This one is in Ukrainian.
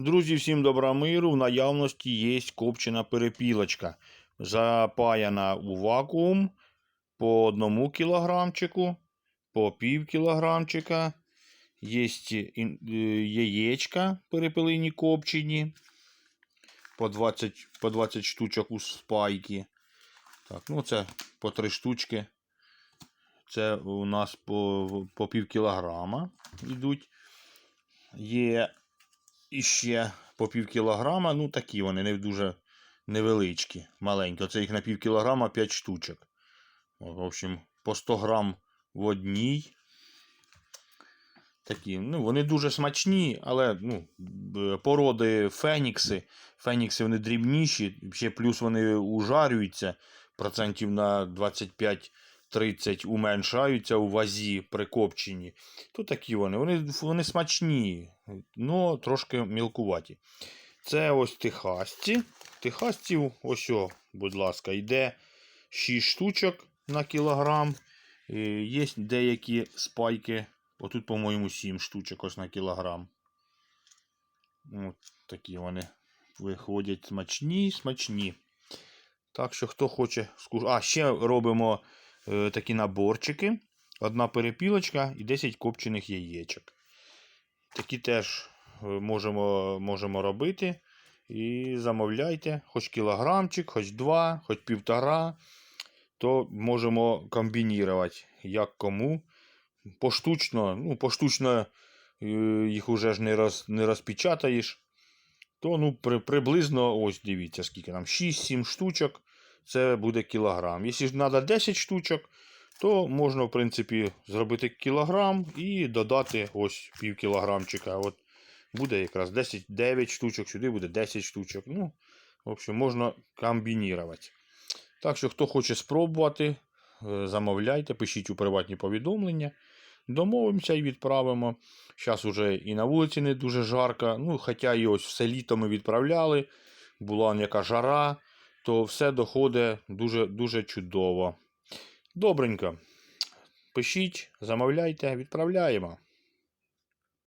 Друзі, всім добра миру. В наявності є копчена перепілочка. Запаяна у вакуум по одному кілограмчику, по пів кілограмчика. Є яєчка перепелині копчені. По 20, по 20 штучок у спайки. Так, ну це по 3 штучки. Це у нас по, по пів кілограма йдуть. Є іще по пів кілограма. Ну, такі вони не дуже невеличкі, маленькі. Оце їх на пів кілограма 5 штучок. В общем, по 100 грам в одній. Такі, ну, вони дуже смачні, але ну, породи фенікси. Фенікси вони дрібніші, ще плюс вони ужарюються процентів на 25-30 уменшаються у вазі при копченні. То такі вони. Вони, вони смачні, але трошки мілкуваті. Це ось техасці. Техасців, ось, о, будь ласка, йде 6 штучок на кілограм. Е, Є деякі спайки. Отут, по-моєму, 7 штучок ось на кілограм. От такі вони виходять смачні, смачні. Так що, хто хоче. А, ще робимо такі наборчики. Одна перепілочка і 10 копчених яєчок. Такі теж е, можемо, можемо робити. І замовляйте, хоч кілограмчик, хоч два, хоч півтора, то можемо комбінувати, як кому. Поштучно, ну, поштучно е, їх уже ж не, роз, не розпечатаєш. То ну, при, приблизно, ось дивіться, скільки там, 6-7 штучок, це буде кілограм. Якщо ж треба 10 штучок, то можна, в принципі, зробити кілограм і додати ось пів кілограмчика. От буде якраз 10, 9 штучок, сюди буде 10 штучок. Ну, в общем, можна комбінувати. Так що, хто хоче спробувати, е, замовляйте, пишіть у приватні повідомлення. Домовимося і відправимо. Зараз уже і на вулиці не дуже жарко. Ну, хоча і ось все літо ми відправляли, була яка жара, то все доходить дуже, дуже чудово. Добренько. Пишіть, замовляйте, відправляємо.